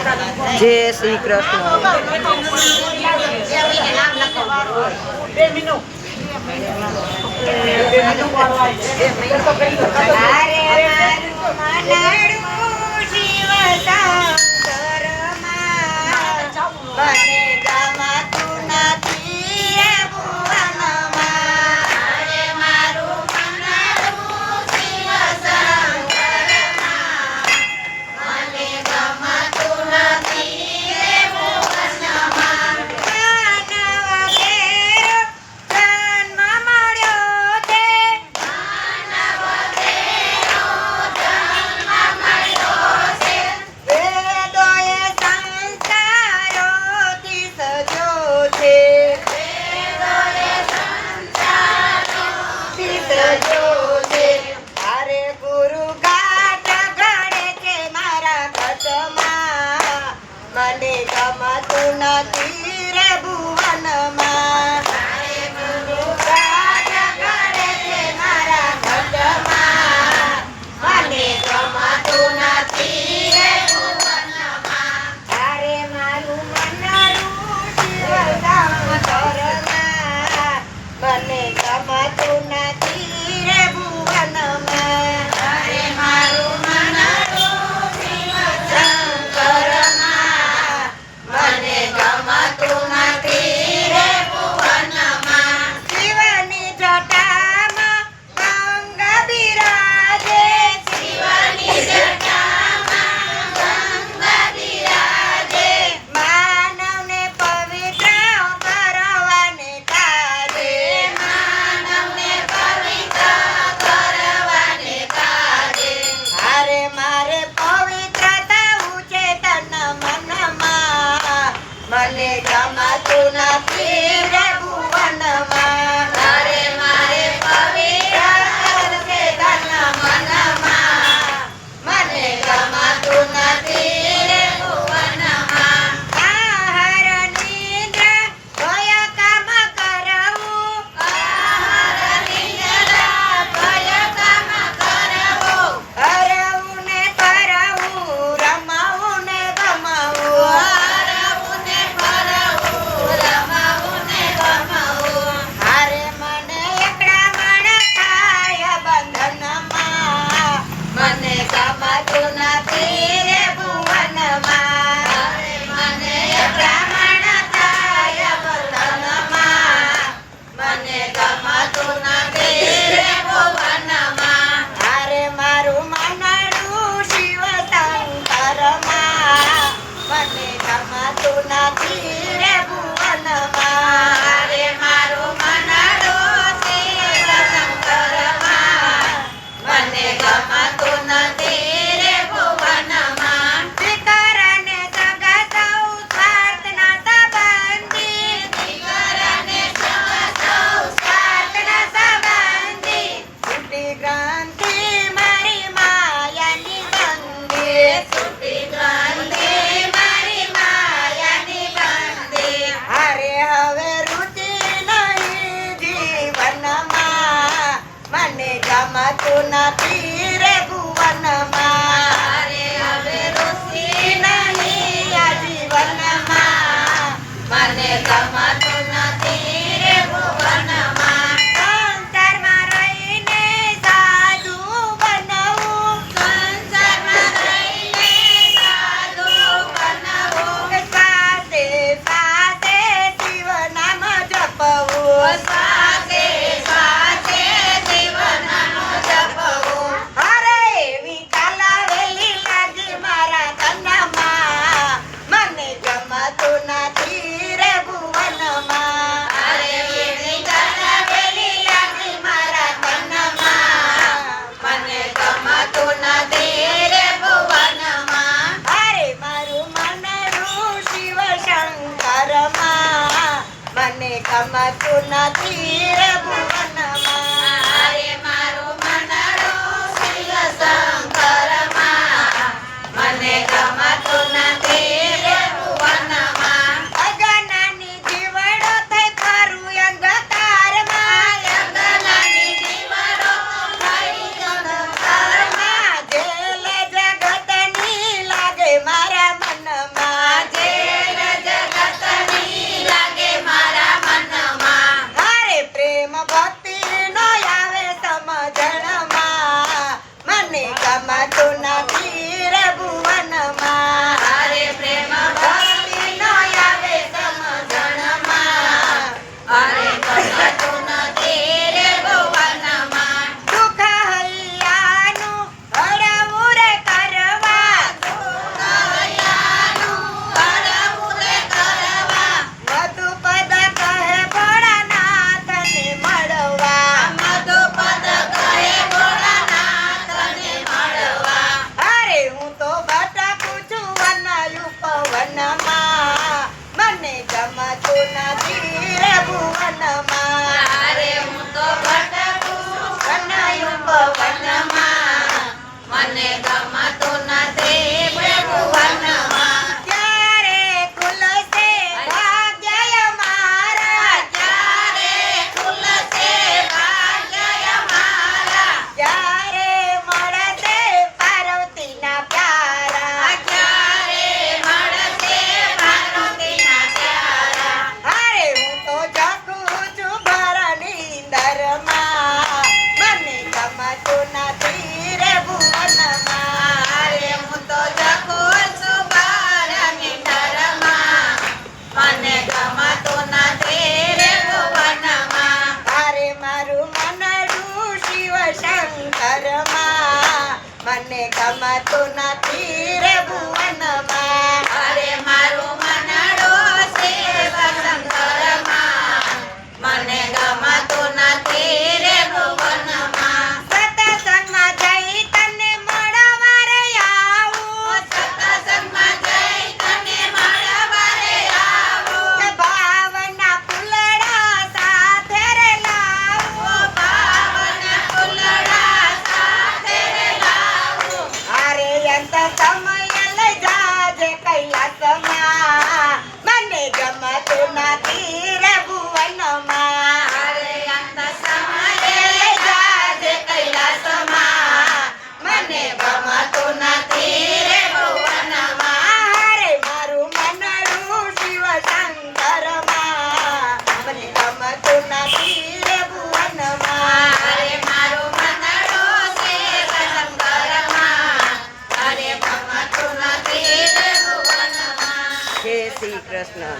જય શ્રી કૃષ્ણ અરે મારું મનાડું મને ગમતું નથી રે તારે મારે પવિત્ર થવું છે તન મનમાં. મને matunan હાથોના પીર Ramatuna મને તો નથી રે ભુવનમાં અરે